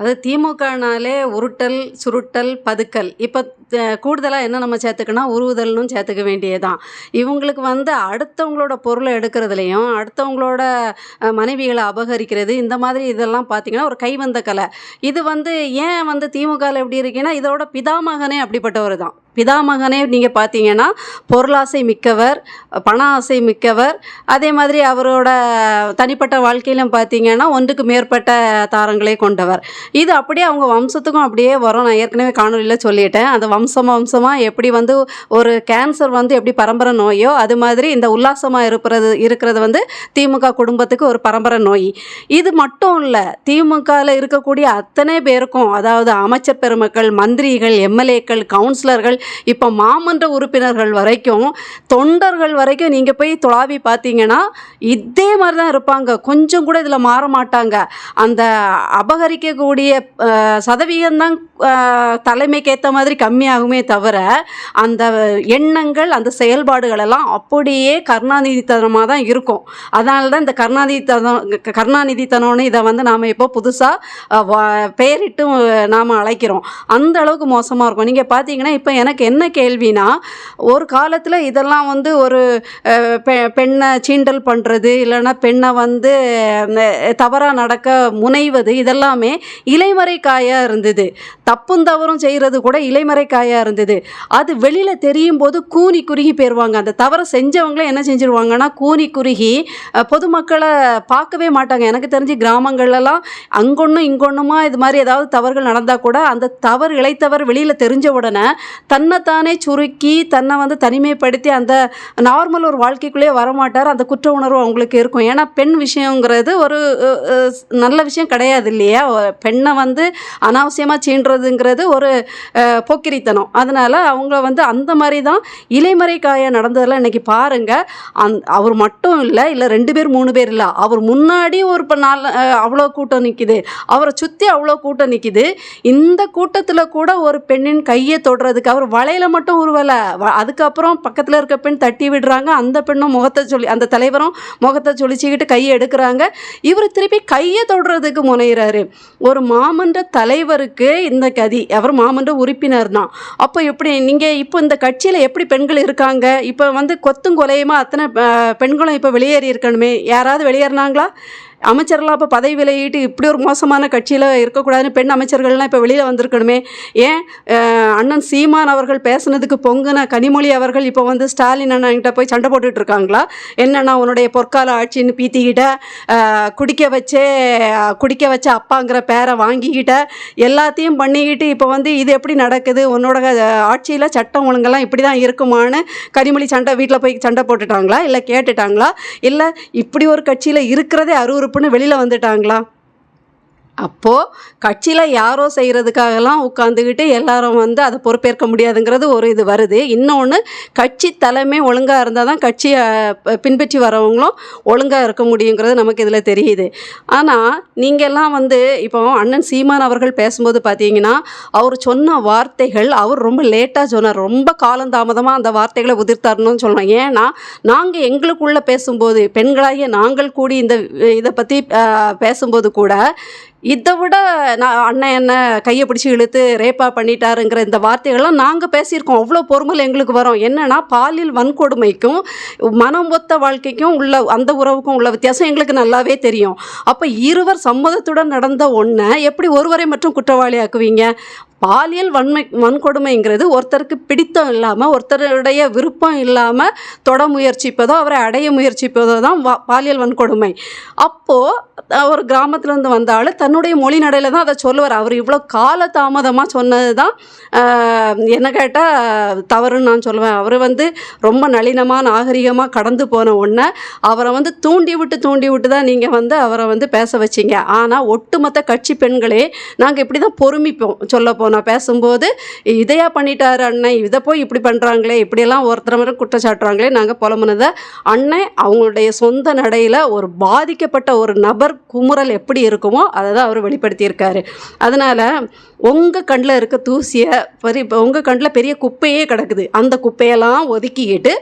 அது திமுகனாலே உருட்டல் சுருட்டல் பதுக்கல். இப்போ கூடுதலாக என்ன நம்ம சேர்த்துக்கணும் உருவுதல்னு சேர்த்துக்க வேண்டியதுதான். இவங்களுக்கு வந்து அடுத்தவங்களோட பொருளை எடுக்கிறதுலையும் அடுத்தவங்களோட மனைவிகளை அபகரிக்கிறது இந்த மாதிரி இதெல்லாம் பார்த்தீங்கன்னா ஒரு கைவந்த கலை. இது வந்து ஏன் வந்து திமுகவில் எப்படி இருக்குன்னா இதோட பிதாமகனே அப்படிப்பட்டவர் தான் பிதாமகனே நீங்கள் பார்த்தீங்கன்னா பொருளாசை மிக்கவர் பண ஆசை மிக்கவர் அதே மாதிரி அவரோட தனிப்பட்ட வாழ்க்கையிலும் பார்த்தீங்கன்னா ஒன்றுக்கு மேற்பட்ட தாரங்களை கொண்டவர். இது அப்படியே அவங்க வம்சத்துக்கும் அப்படியே வரும். நான் ஏற்கனவே காணொலியில் சொல்லிட்டேன். அந்த வம்சம் வம்சமாக எப்படி வந்து ஒரு கேன்சர் வந்து எப்படி பரம்பரை நோயோ அது மாதிரி இந்த உல்லாசமாக இருக்கிறது இருக்கிறது வந்து திமுக குடும்பத்துக்கு ஒரு பரம்பரை நோய். இது மட்டும் இல்லை திமுகவில் இருக்கக்கூடிய அத்தனை பேருக்கும் அதாவது அமைச்சர் பெருமக்கள் மந்திரிகள் எம்எல்ஏக்கள் கவுன்சிலர்கள் இப்போ மாமன்ற உறுப்பினர்கள் வரைக்கும் தொண்டர்கள் வரைக்கும் நீங்கள் போய் துளாவி பார்த்தீங்கன்னா இதே மாதிரி தான் இருப்பாங்க. கொஞ்சம் கூட இதில் மாற மாட்டாங்க. அந்த அபகரிக்கக்கூடிய சதவீதம் சதவீதம்தான் தலைமைக்கு ஏற்ற மாதிரி உண்மையாகுமே தவிர அந்த எண்ணங்கள் அந்த செயல்பாடுகள் எல்லாம் அப்படியே கருணாநிதித்தனமாக தான் இருக்கும். அதனால தான் இந்த கருணாநிதித்தனம் கருணாநிதித்தனம்னு இதை வந்து நாம் இப்போ புதுசாக பெயரிட்டு நாம் அழைக்கிறோம். அந்த அளவுக்கு மோசமாக இருக்கும். நீங்கள் பார்த்தீங்கன்னா இப்போ எனக்கு என்ன கேள்வினா ஒரு காலத்தில் இதெல்லாம் வந்து ஒரு பெ பெண்ணை சீண்டல் பண்ணுறது இல்லைன்னா பெண்ணை வந்து தவறாக நடக்க முனைவது இதெல்லாமே இலைமறைக்காயாக இருந்தது. தப்பும் தவறும் செய்கிறது கூட இலைமறைக்காய் காயாக இருந்தது. அது வெளியில் தெரியும் போது கூனி குறுகி போயிடுவாங்க அந்த தவறை செஞ்சவங்களே என்ன செஞ்சுருவாங்கன்னா கூனி குறுகி பொதுமக்களை பார்க்கவே மாட்டாங்க. எனக்கு தெரிஞ்சு கிராமங்கள்லாம் அங்கொன்னும் இங்கொன்னுமா இது மாதிரி ஏதாவது தவறுகள் நடந்தால் கூட அந்த தவறு இழைத்தவர் வெளியில் தெரிஞ்ச உடனே தன்னைத்தானே சுருக்கி தன்னை வந்து தனிமைப்படுத்தி அந்த நார்மல் ஒரு வாழ்க்கைக்குள்ளேயே வரமாட்டார். அந்த குற்ற உணர்வு அவங்களுக்கு இருக்கும். ஏன்னா பெண் விஷயங்கிறது ஒரு நல்ல விஷயம் கிடையாது இல்லையா? பெண்ணை வந்து அனாவசியமாக சீண்டுறதுங்கிறது ஒரு அஹ், போக்கிரித்தனம் அதனால் அவங்க வந்து அந்த மாதிரி தான் இலைமறை காய நடந்ததெல்லாம் இன்னைக்கு பாருங்கள் அந் அவர் மட்டும் இல்லை இல்லை ரெண்டு பேர் மூணு பேர் இல்லை. அவர் முன்னாடி ஒரு இப்போ நாலு அவ்வளோ கூட்டம் நிற்கிது அவரை சுற்றி அவ்வளோ கூட்டம் நிற்கிது இந்த கூட்டத்தில் கூட ஒரு பெண்ணின் கையை தொடுறதுக்கு அவர் வலையில் மட்டும் உருவலை. வ- அதுக்கப்புறம் பக்கத்தில் இருக்க பெண் தட்டி விடுறாங்க. அந்த பெண்ணும் முகத்தை சொல்லி அந்த தலைவரும் முகத்தை சொலிச்சிக்கிட்டு கையை எடுக்கிறாங்க. இவர் திருப்பி கையை தொடுறதுக்கு முனைகிறாரு ஒரு மாமன்ற தலைவருக்கு இந்த கதி அவர் மாமன்ற உறுப்பினர் தான் அப்போ எப்படி நீங்கள் இப்போ இந்த கட்சியில் எப்படி பெண்கள் இருக்காங்க? இப்போ வந்து கொத்தும் கொலையுமா அத்தனை பெண்களும் இப்போ வெளியேறி இருக்கணுமே? யாராவது வெளியேறினாங்களா? அமைச்சர்லாம் இப்போ பதவி விலகிட்டு இப்படி ஒரு மோசமான கட்சியில் இருக்கக்கூடாதுன்னு பெண் அமைச்சர்கள்லாம் இப்போ வெளியில் வந்திருக்கணுமே. ஏன் அண்ணன் சீமான் அவர்கள் பேசுனதுக்கு பொங்குன கனிமொழி அவர்கள் இப்போ வந்து ஸ்டாலின் அண்ணன்கிட்ட போய் சண்டை போட்டுட்டு இருக்காங்களா? என்னண்ணா உன்னுடைய பொற்கால ஆட்சின்னு பீத்திக்கிட்ட குடிக்க வச்சே குடிக்க வச்ச அப்பாங்கிற பேரை வாங்கிக்கிட்ட எல்லாத்தையும் பண்ணிக்கிட்டு இப்போ வந்து இது எப்படி நடக்குது? உன்னோட ஆட்சியில் சட்டம் ஒழுங்கெல்லாம் இப்படி தான் இருக்குமான்னு கனிமொழி சண்டை வீட்டில் போய் சண்டை போட்டுட்டாங்களா? இல்லை கேட்டுட்டாங்களா? இல்லை இப்படி ஒரு கட்சியில் இருக்கிறதே அருவருப்புன்னு வெளியில் வந்துட்டாங்களா? அப்போது கட்சியில் யாரோ செய்கிறதுக்காகலாம் உட்காந்துக்கிட்டு எல்லாரும் வந்து அதை பொறுப்பேற்க முடியாதுங்கிறது ஒரு இது வருது. இன்னொன்று கட்சி தலைமை ஒழுங்காக இருந்தால் தான் கட்சியை பின்பற்றி வரவங்களும் ஒழுங்காக இருக்க முடியுங்கிறது நமக்கு இதில் தெரியுது. ஆனால் நீங்கள்லாம் வந்து இப்போ அண்ணன் சீமான் அவர்கள் பேசும்போது பார்த்தீங்கன்னா அவர் சொன்ன வார்த்தைகள் அவர் ரொம்ப லேட்டாக சொன்னார். ரொம்ப காலந்தாமதமாக அந்த வார்த்தைகளை உதிர்த்தாருன்னு சொல்லணும் ஏன்னா நாங்கள் எங்களுக்குள்ளே பேசும்போது பெண்களாகிய நாங்கள் கூடி இந்த இதை பற்றி பேசும்போது கூட இதை விட நான் அண்ணன் என்ன கையை பிடிச்சி இழுத்து ரேப்பா பண்ணிட்டாருங்கிற இந்த வார்த்தைகள்லாம் நாங்கள் பேசியிருக்கோம். அவ்வளோ பொறுமல் எங்களுக்கு வரும். என்னன்னா பாலியல் வன்கொடுமைக்கும் மனம் ஒத்த வாழ்க்கைக்கும் உள்ள அந்த உறவுக்கும் உள்ள வித்தியாசம் எங்களுக்கு நல்லாவே தெரியும். அப்போ இருவர் சம்மதத்துடன் நடந்த ஒன்றை எப்படி ஒருவரை மட்டும் குற்றவாளியாக்குவீங்க பாலியல் வன்மை வன்கொடுமைங்கிறது ஒருத்தருக்கு பிடித்தம் இல்லாமல் ஒருத்தருடைய விருப்பம் இல்லாமல் தொட முயற்சிப்பதோ அவரை அடைய முயற்சிப்பதோ தான் வா பாலியல் வன்கொடுமை. அப்போது ஒரு கிராமத்துலேருந்து வந்தாலும் தன்னுடைய மொழி நடையில் தான் அதை சொல்லுவார். அவர் இவ்வளோ கால தாமதமாக சொன்னது தான் என்ன கேட்டால் தவறுன்னு நான் சொல்லுவேன். அவர் வந்து ரொம்ப நளினமாக நாகரிகமாக கடந்து போன உடனே அவரை வந்து தூண்டி விட்டு தூண்டி விட்டு தான் நீங்கள் வந்து அவரை வந்து பேச வச்சிங்க. ஆனால் ஒட்டுமொத்த கட்சி பெண்களே நாங்கள் இப்படி தான் பொறுமிப்போம் சொல்ல நான் பேசும்போது இதையா பண்ணிட்டாரு அண்ணன் இதை போய் இப்படி பண்ணுறாங்களே இப்படியெல்லாம் ஒருத்தர் மாதிரி குற்றச்சாட்டுறாங்களே நாங்கள் புலம்புனதை. அண்ணன் அவங்களுடைய சொந்த நடையில் ஒரு பாதிக்கப்பட்ட ஒரு நபர் குமுறல் எப்படி இருக்குமோ அதை தான் அவர் வெளிப்படுத்தியிருக்காரு. அதனால் உங்கள் கண்ணில் இருக்க தூசியை பெரிய உங்கள் கண்ணில் பெரிய குப்பையே கிடக்குது. அந்த குப்பையெல்லாம் ஒதுக்கிக்கிட்டு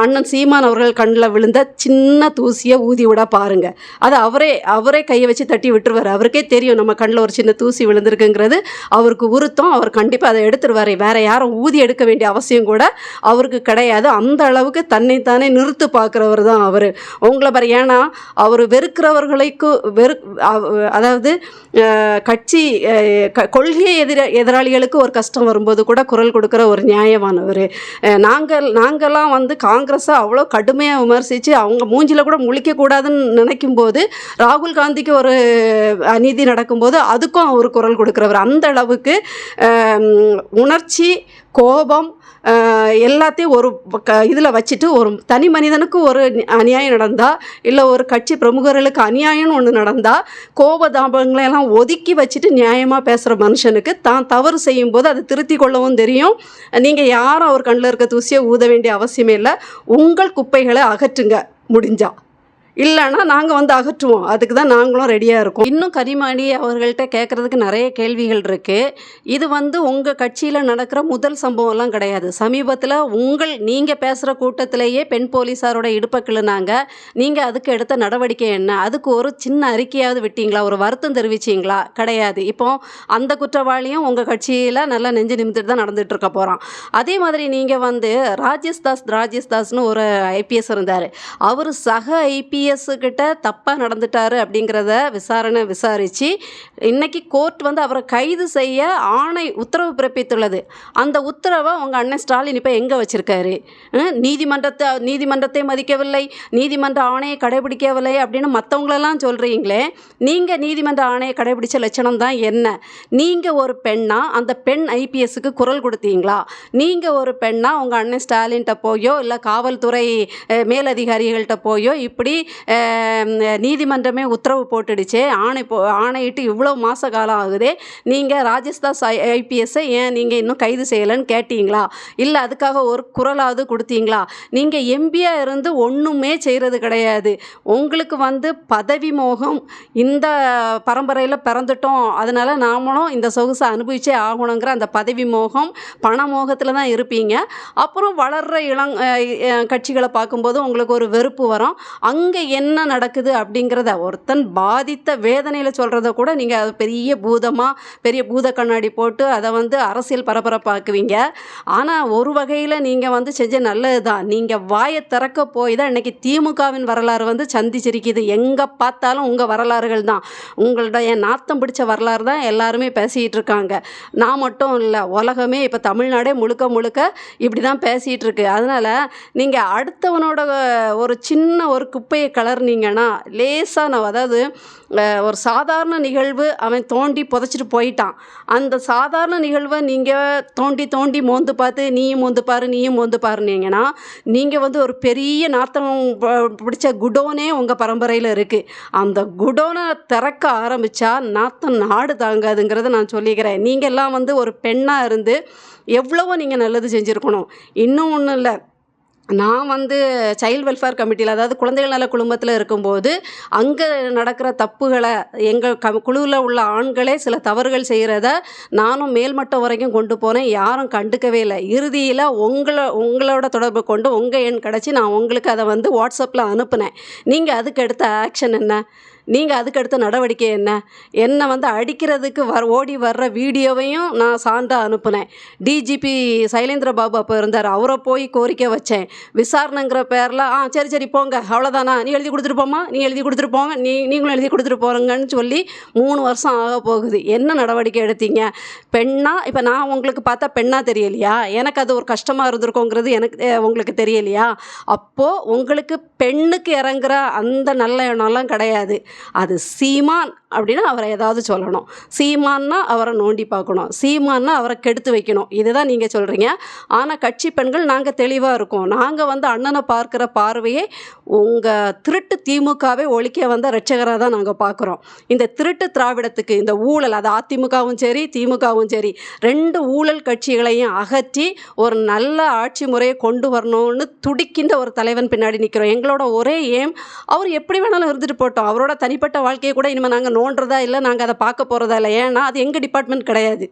அண்ணன் சீமான் அவர்கள் கண்ணில் விழுந்த சின்ன தூசியை ஊதி விட பாருங்கள் அதை அவரே அவரே கையை வச்சு தட்டி விட்டுருவார். அவருக்கே தெரியும் நம்ம கண்ணில் ஒரு சின்ன தூசி விழுந்திருக்குங்கிறது. அவருக்கு உருத்தம் அவர் கண்டிப்பாக அதை எடுத்துருவார். வேறு யாரும் ஊதி எடுக்க வேண்டிய அவசியம் கூட அவருக்கு கிடையாது. அந்த அளவுக்கு தன்னைத்தானே நிறுத்து பார்க்குறவர் தான் அவர். உங்களை பாரு ஏன்னா அவர் வெறுக்கிறவர்களுக்கு வெறு அதாவது கட்சி கொள்கை கொள்கை எதிர எதிராளிகளுக்கு ஒரு கஷ்டம் வரும்போது கூட குரல் கொடுக்குற ஒரு நியாயமானவர். நாங்கள் நாங்கள்லாம் வந்து காங்கிரஸை அவ்வளோ கடுமையாக விமர்சித்து அவங்க மூஞ்சில் கூட முழிக்கக்கூடாதுன்னு நினைக்கும் போது ராகுல் காந்திக்கு ஒரு அநீதி நடக்கும்போது அதுக்கும் அவர் குரல் கொடுக்குறவர். அந்த அளவுக்கு உணர்ச்சி கோபம் எல்லாத்தையும் ஒரு இதில் வச்சுட்டு ஒரு தனி மனிதனுக்கு ஒரு அநியாயம் நடந்தால் இல்லை ஒரு கட்சி பிரமுகர்களுக்கு அநியாயம்னு ஒன்று நடந்தால் கோப எல்லாம் ஒதுக்கி வச்சுட்டு நியாயமாக பேசுகிற மனுஷனுக்கு தான் தவறு செய்யும்போது அதை திருத்தி கொள்ளவும் தெரியும். நீங்கள் யாரும் அவர் கண்ணில் இருக்க தூசியை ஊத வேண்டிய அவசியமே இல்லை. உங்கள் குப்பைகளை அகற்றுங்க. முடிஞ்சால் இல்லைன்னா நாங்கள் வந்து அகற்றுவோம். அதுக்கு தான் நாங்களும் ரெடியாக இருக்கோம். இன்னும் கரிமாடி அவர்கள்ட்ட கேட்குறதுக்கு நிறைய கேள்விகள் இருக்குது இது வந்து உங்கள் கட்சியில் நடக்கிற முதல் சம்பவம்லாம் கிடையாது. சமீபத்தில் உங்கள் நீங்கள் பேசுகிற கூட்டத்திலேயே பெண் போலீஸாரோட இடுப்பக்கிழுனாங்க நீங்கள் அதுக்கு எடுத்த நடவடிக்கை என்ன? அதுக்கு ஒரு சின்ன அறிக்கையாவது விட்டீங்களா? ஒரு வருத்தம் தெரிவிச்சிங்களா? கிடையாது. இப்போ அந்த குற்றவாளியும் உங்கள் கட்சியில் நல்லா நெஞ்சு நிமித்துட்டு தான் நடந்துட்டு இருக்க போகிறான் அதே மாதிரி நீங்கள் வந்து ராஜேஷ் தாஸ் ராஜேஷ் தாஸ்னு ஒரு ஐபிஎஸ் இருந்தார். அவர் சக ஐபிஎஸ் கிட்ட தப்பாக நடந்துட்டாரு அப்படிங்கிறத விசாரணை விசாரித்து இன்றைக்கி கோர்ட் வந்து அவரை கைது செய்ய ஆணை உத்தரவு பிறப்பித்துள்ளது. அந்த உத்தரவை உங்கள் அண்ணன் ஸ்டாலின் இப்போ எங்கே வச்சுருக்காரு? நீதிமன்றத்தை நீதிமன்றத்தை மதிக்கவில்லை நீதிமன்ற ஆணையை கடைபிடிக்கவில்லை அப்படின்னு மற்றவங்களெல்லாம் சொல்கிறீங்களே நீங்கள் நீதிமன்ற ஆணையை கடைபிடிச்ச லட்சணம் தான் என்ன? நீங்கள் ஒரு பெண்ணா அந்த பெண் ஐபிஎஸ்க்கு குரல் கொடுத்தீங்களா? நீங்கள் ஒரு பெண்ணா உங்கள் அண்ணன் ஸ்டாலின்கிட்ட போயோ இல்லை காவல்துறை மேலதிகாரிகள்கிட்ட போயோ இப்படி நீதிமன்றமே உத்தரவு போட்டுடுச்சே. ஆணை போ ஆணையிட்டு இவ்வளோ மாத காலம் ஆகுதே. நீங்கள் ராஜஸ்தாஸ் ஐ ஐபிஎஸ்ஸை ஏன் நீங்கள் இன்னும் கைது செய்யலைன்னு கேட்டீங்களா? இல்லை அதுக்காக ஒரு குரலாவது கொடுத்தீங்களா? நீங்கள் எம்பியாக இருந்து ஒன்றுமே செய்கிறது கிடையாது. உங்களுக்கு வந்து பதவி மோகம் இந்த பரம்பரையில் பிறந்துட்டோம். அதனால் நாமளும் இந்த சொகுசை அனுபவிச்சே ஆகணுங்கிற அந்த பதவி மோகம் பண மோகத்தில் தான் இருப்பீங்க. அப்புறம் வளர்கிற இளங் கட்சிகளை பார்க்கும்போது உங்களுக்கு ஒரு வெறுப்பு வரும். அங்கே என்ன நடக்குது அப்படிங்கிறத ஒருத்தன் பாதித்த வேதனையில் சொல்கிறத கூட நீங்கள் அது பெரிய பூதமாக பெரிய பூத கண்ணாடி போட்டு அதை வந்து அரசியல் பரபரப்பாக்குவீங்க. ஆனால் ஒரு வகையில் நீங்கள் வந்து செஞ்ச நல்லது தான் நீங்கள் வாயை திறக்க போய் தான் இன்றைக்கி திமுகவின் வரலாறு வந்து சந்திச்சிருக்குது. எங்கே பார்த்தாலும் உங்கள் வரலாறுகள் தான். உங்களுடைய நாத்தம் பிடிச்ச வரலாறு தான் எல்லாருமே பேசிகிட்டு இருக்காங்க. நான் மட்டும் இல்லை உலகமே இப்போ தமிழ்நாடே முழுக்க முழுக்க இப்படி தான் பேசிகிட்டு இருக்கு. அதனால் நீங்கள் அடுத்தவனோட ஒரு சின்ன ஒரு குப்பையை கலர்னீங்கன்னா லேசாக நான் அதாவது ஒரு சாதாரண நிகழ்வு அவன் தோண்டி புதைச்சிட்டு போயிட்டான். அந்த சாதாரண நிகழ்வை நீங்கள் தோண்டி தோண்டி மோந்து பார்த்து நீயும் மோந்து பாரு நீயும் மோந்து பாருனீங்கன்னா நீங்கள் வந்து ஒரு பெரிய நாத்தம் பிடிச்ச குடோனே உங்கள் பரம்பரையில் இருக்குது அந்த குடோனை திறக்க ஆரம்பித்தா நாத்தம் நாடு தாங்காதுங்கிறத நான் சொல்லிக்கிறேன். நீங்கள் எல்லாம் வந்து ஒரு பெண்ணாக இருந்து எவ்வளவோ நீங்கள் நல்லது செஞ்சுருக்கணும். இன்னும் ஒன்றும் இல்லை. நான் வந்து சைல்டு வெல்ஃபேர் கமிட்டியில் அதாவது குழந்தைகள் நல குழுமத்தில் இருக்கும்போது அங்கே நடக்கிற தப்புகளை எங்கள் க குழுவில் உள்ள ஆண்களே சில தவறுகள் செய்கிறத நானும் மேல்மட்டம் வரைக்கும் கொண்டு போனேன். யாரும் கண்டுக்கவே இல்லை. இறுதியில் உங்களை உங்களோட தொடர்பு கொண்டு உங்கள் எண் கிடச்சி நான் உங்களுக்கு அதை வந்து வாட்ஸ்அப்பில் அனுப்புனேன். நீங்கள் அதுக்கு எடுத்த ஆக்ஷன் என்ன? நீங்கள் அதுக்கடுத்த நடவடிக்கை என்ன? என்னை வந்து அடிக்கிறதுக்கு வர ஓடி வர்ற வீடியோவையும் நான் சான்றாக அனுப்புனேன். டிஜிபி சைலேந்திர பாபு அப்போ இருந்தார். அவரை போய் கோரிக்கை வச்சேன். விசாரணைங்கிற பேரில் ஆ சரி சரி போங்க. அவ்வளோதானா நீ எழுதி கொடுத்துட்டு நீ எழுதி கொடுத்துட்டு போங்க. நீ நீங்களும் எழுதி கொடுத்துட்டு போகிறங்கன்னு சொல்லி மூணு வருஷம் ஆக போகுது. என்ன நடவடிக்கை எடுத்தீங்க? பெண்ணா? இப்போ நான் உங்களுக்கு பார்த்தா பெண்ணாக தெரியலையா? எனக்கு அது ஒரு கஷ்டமாக இருந்திருக்கோங்கிறது எனக்கு உங்களுக்கு தெரியலையா? அப்போது உங்களுக்கு பெண்ணுக்கு இறங்குற அந்த நல்ல எண்ணம்லாம் கிடையாது. அது சீமான் அப்படின்னா அவரை ஏதாவது சொல்லணும். சீமான்னா அவரை நோண்டி பார்க்கணும். சீமான்னா அவரை கெடுத்து வைக்கணும். இதுதான் நீங்கள் சொல்கிறீங்க ஆனால் கட்சி பெண்கள் நாங்கள் தெளிவாக இருக்கோம். நாங்கள் வந்து அண்ணனை பார்க்குற பார்வையே உங்கள் திருட்டு திமுகவே ஒழிக்க வந்த ரட்சகராக தான் நாங்கள் பார்க்குறோம் இந்த திருட்டு திராவிடத்துக்கு இந்த ஊழல் அது அதிமுகவும் சரி திமுகவும் சரி ரெண்டு ஊழல் கட்சிகளையும் அகற்றி ஒரு நல்ல ஆட்சி முறையை கொண்டு வரணும்னு துடிக்கின்ற ஒரு தலைவன் பின்னாடி நிற்கிறோம் எங்களோட ஒரே ஏம் அவர் எப்படி வேணாலும் இருந்துட்டு போட்டோம் அவரோட தனிப்பட்ட வாழ்க்கையை கூட இனிமேல் நாங்கள் நோண்டுறதா இல்லை நாங்கள் அதை பார்க்க போகிறதா இல்லை. ஏன்னா அது எங்கள் டிபார்ட்மெண்ட் கிடையாது.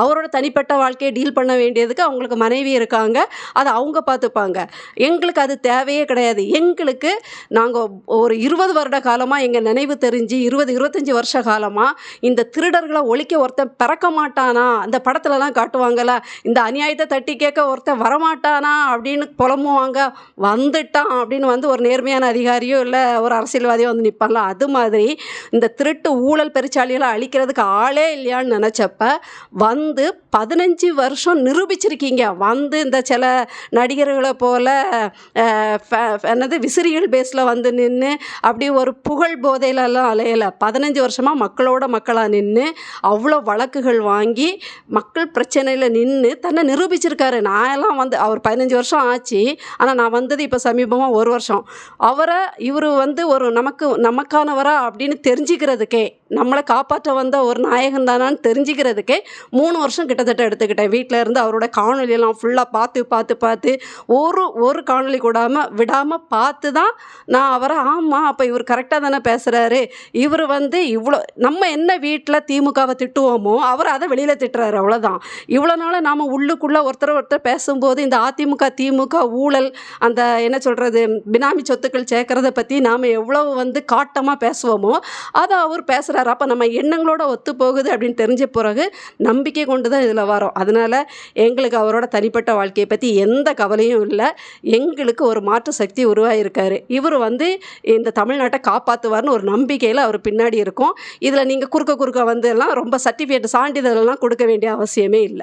அவரோட தனிப்பட்ட வாழ்க்கையை டீல் பண்ண வேண்டியதுக்கு அவங்களுக்கு மனைவி இருக்காங்க. அதை அவங்க பார்த்துப்பாங்க. எங்களுக்கு அது தேவையே கிடையாது. எங்களுக்கு நாங்கள் ஒரு இருபது வருட காலமாக எங்கள் நினைவு தெரிஞ்சு இருபது இருபத்தஞ்சி வருஷ காலமாக இந்த திருடர்களை ஒழிக்க ஒருத்தன் பிறக்க மாட்டானா? அந்த படத்துலலாம் காட்டுவாங்கல்ல இந்த அநியாயத்தை தட்டி கேட்க ஒருத்தன் வரமாட்டானா? அப்படின்னு புலம்புவாங்க. வந்துட்டான் அப்படின்னு வந்து ஒரு நேர்மையான அதிகாரியோ இல்லை ஒரு அரசியல்வாதியோ வந்து நிற்பாங்களா அது மாதிரி இந்த திருட்டு ஊழல் பெருச்சாளிகளை அழிக்கிறதுக்கு ஆளே இல்லையான்னு நினச்சப்ப வந்து பதினஞ்சு வருஷம் நிரூபிச்சிருக்கீங்க. வந்து இந்த சில நடிகர்களை போல் என்னது விசிறி சீரியல் பேஸில் வந்து நின்று அப்படி ஒரு புகழ் போதையிலலாம் அலையலை. பதினஞ்சு வருஷமாக மக்களோட மக்களாக நின்று அவ்வளோ வழக்குகள் வாங்கி மக்கள் பிரச்சனையில் நின்று தன்னை நிரூபிச்சிருக்காரு. நான் எல்லாம் வந்து அவர் பதினஞ்சு வருஷம் ஆச்சு ஆனால் நான் வந்தது இப்போ சமீபமாக ஒரு வருஷம். அவரை இவர் வந்து ஒரு நமக்கு நமக்கானவரா அப்படின்னு தெரிஞ்சுக்கிறதுக்கே நம்மளை காப்பாற்ற வந்த ஒரு நாயகன் தானான்னு தெரிஞ்சுக்கிறதுக்கே மூணு வருஷம் கிட்டத்தட்ட எடுத்துக்கிட்டேன். வீட்டில் இருந்து அவரோட காணொலியெல்லாம் ஃபுல்லாக பார்த்து பார்த்து பார்த்து ஒரு ஒரு காணொளி கூடாமல் விடாமல் பார்த்து தான் நான் அவரை ஆமாம் அப்போ இவர் கரெக்டாக தானே பேசுகிறாரு இவர் வந்து இவ்வளோ நம்ம என்ன வீட்டில் திமுகவை திட்டுவோமோ அவர் அதை வெளியில் திட்டுறாரு அவ்வளோதான் இவ்வளோ நாள் நாம் உள்ளுக்குள்ளே ஒருத்தர் ஒருத்தர் பேசும்போது இந்த அதிமுக திமுக ஊழல் அந்த என்ன சொல்கிறது பினாமி சொத்துக்கள் சேர்க்கறத பற்றி நாம் எவ்வளோ வந்து காட்டமாக பேசுவோமோ அதை அவர் பேசுகிறார் அப்போ நம்ம எண்ணங்களோட ஒத்து போகுது அப்படின்னு தெரிஞ்ச பிறகு நம்பிக்கை கொண்டு தான் இதில் வரோம். அதனால் எங்களுக்கு அவரோட தனிப்பட்ட வாழ்க்கையை பற்றி எந்த கவலையும் இல்லை. எங்களுக்கு ஒரு மாற்று சக்தி உருவாகியிருக்காரு இவர் வந்து இந்த தமிழ்நாட்டை காப்பாற்றுவார்னு ஒரு நம்பிக்கையில் அவர் பின்னாடி இருக்கும். இதில் நீங்கள் குறுக்க குறுக்க வந்து எல்லாம் ரொம்ப சர்டிஃபிகேட் சான்றிதழ்லாம் கொடுக்க வேண்டிய அவசியமே இல்லை.